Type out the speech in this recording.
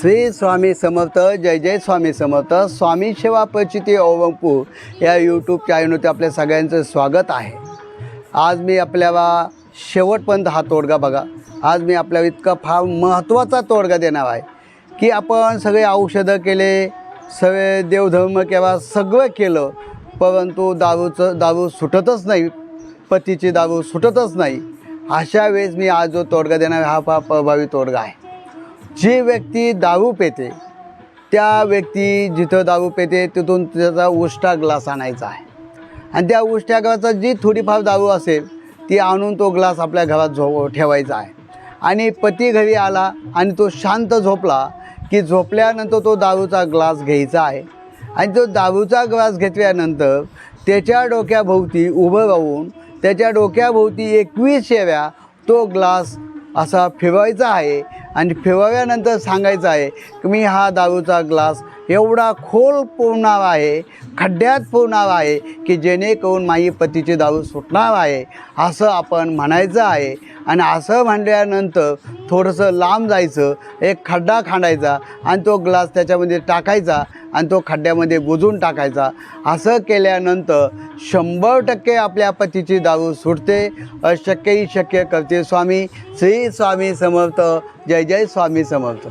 श्री स्वामी समर्थ जय जय स्वामी समर्थ स्वामी सेवा परिचिती ओवंपू या यूट्यूब चॅनलवरती आपल्या सगळ्यांचं स्वागत आहे. आज मी आपल्याला शेवटपर्यंत हा तोडगा बघा. आज मी आपल्याला इतका फार महत्त्वाचा तोडगा देणार आहे की आपण सगळे औषधं केले सगळे देवधर्म किंवा सगळं केलं परंतु दारूचं दारू सुटतच नाही पतीची दारू सुटतच नाही. अशा वेळेस मी आज जो तोडगा देणार आहे, हा फार प्रभावी तोडगा आहे. जी व्यक्ती दारू पेते त्या व्यक्ती जिथं दारू पेते तिथून त्याचा उष्टा ग्लास आणायचा आहे. आणि त्या उष्ट्या ग्लासात जी थोडीफार दारू असेल ती आणून तो ग्लास आपल्या घरात झो ठेवायचा आहे. आणि पती घरी आला आणि तो शांत झोपला की झोपल्यानंतर तो दारूचा ग्लास घ्यायचा आहे. आणि तो दारूचा ग्लास घेतल्यानंतर त्याच्या डोक्याभोवती उभं राहून त्याच्या डोक्याभोवती एकवीस शेव्या तो ग्लास असा फिरवायचा आहे आणि फिरवल्यानंतर सांगायचं आहे की मी हा दारूचा ग्लास एवढा खोल पोवणार आहे खड्ड्यात पुरणार आहे की जेणेकरून माझी पतीची दारू सुटणार आहे असं आपण म्हणायचं आहे. आणि असं म्हणल्यानंतर थोडंसं लांब जायचं एक खड्डा खांडायचा आणि तो ग्लास त्याच्यामध्ये टाकायचा. आणि तो खड्ड्यामध्ये बुजून टाकायचा. असं केल्यानंतर शंभर टक्के आपल्या पतीची दारू सुटते. अशक्यही शक्य करते स्वामी. श्री स्वामी समर्थ. जय जय स्वामी समर्थ.